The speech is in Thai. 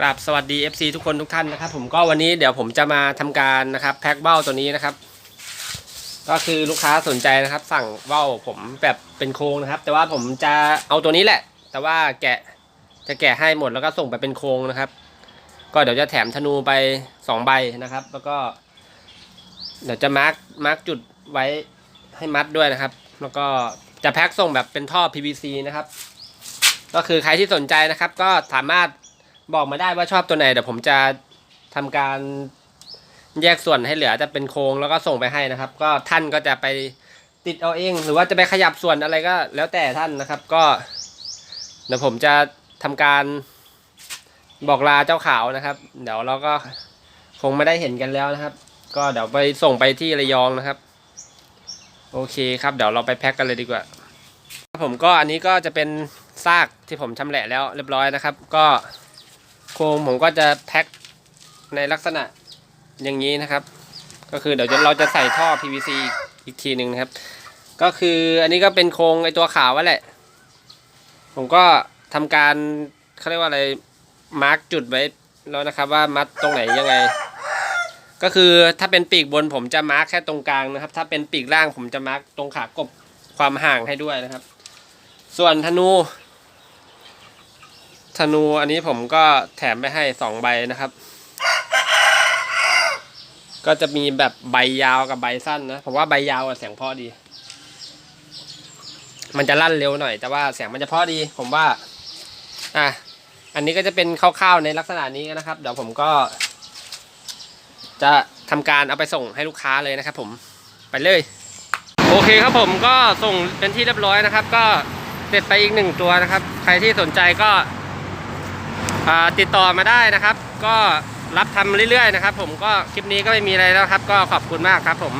กราบสวัสดี FC ทุกคนทุกท่านนะครับผมก็วันนี้เดี๋ยวผมจะมาทำการนะครับแพ็คเบ้าตัวนี้นะครับ ก็คือลูกค้าสนใจนะครับ สั่งเบ้าผมแบบเป็นโครงนะครับ แต่ว่าผมจะเอาตัวนี้แหละ แต่ว่าแกะจะแกะให้หมดแล้วก็ส่งไปเป็นโครงนะครับ ก็เดี๋ยวจะแถมธนูไปสองใบนะครับ แล้วก็ เดี๋ยวจะมาร์กมาร์กจุดไว้ให้มัดด้วยนะครับ แล้วก็จะแพ็คส่งแบบเป็นท่อ PVC นะครับ ก็คือใครที่สนใจนะครับ ก็สามารถ บอกมาได้ว่าชอบตัวไหนเดี๋ยวผมจะทำการแยกส่วนให้เหลือจะเป็นโครงแล้วก็ส่งไปให้นะครับ ก็ท่านก็จะไปติดเอาเอง หรือว่าจะไปขยับส่วนอะไรก็แล้วแต่ท่านนะครับ ก็ เดี๋ยวผมจะทำการบอกลาเจ้าขาวนะครับ เดี๋ยวเราก็คงไม่ได้เห็นกันแล้วนะครับ ก็เดี๋ยวไปส่งไปที่ระยองนะครับ โอเคครับ เดี๋ยวเราไปแพ็คกันเลยดีกว่าผมก็อันนี้ก็จะเป็นซากที่ผมชำแหละแล้วเรียบร้อยนะครับ ก็ ครงผมก็จะแพ็คในลักษณะอย่างนี้นะครับ ก็คือเดี๋ยวเราจะใส่ท่อ PVC อีกอีกทีหนึ่งนะครับ ก็คืออันนี้ก็เป็นโครงไอตัวขาวไว้แหละ ผมก็ทำการเขาเรียกว่าอะไรมาร์กจุดไว้แล้วนะครับ ว่ามัดตรงไหนยังไง ก็คือถ้าเป็นปีกบนผมจะมาร์กแค่ตรงกลางนะครับ ถ้าเป็นปีกล่างผมจะมาร์กตรงขากบความห่างให้ด้วยนะครับ ส่วนธนู ธนูอันนี้ผมก็แถมไปให้สองใบนะครับ ก็จะมีแบบใบยาวกับใบสั้นนะ ผมว่าใบยาวเสียงพอดี มันจะลั่นเร็วหน่อย แต่ว่าเสียงมันจะพอดี ผมว่า อะ อันนี้ก็จะเป็นคร่าวๆในลักษณะนี้นะครับ เดี๋ยวผมก็ จะทำการเอาไปส่งให้ลูกค้าเลยนะครับ ผม ไปเลย โอเคครับผมก็ส่งเป็นที่เรียบร้อยนะครับ ก็เสร็จไปอีกหนึ่งตัวนะครับ ใครที่สนใจก็ ติดต่อมาได้นะครับ ก็รับทำเรื่อยๆนะครับ ผมก็คลิปนี้ก็ไม่มีอะไรแล้วครับ ก็ขอบคุณมากครับผม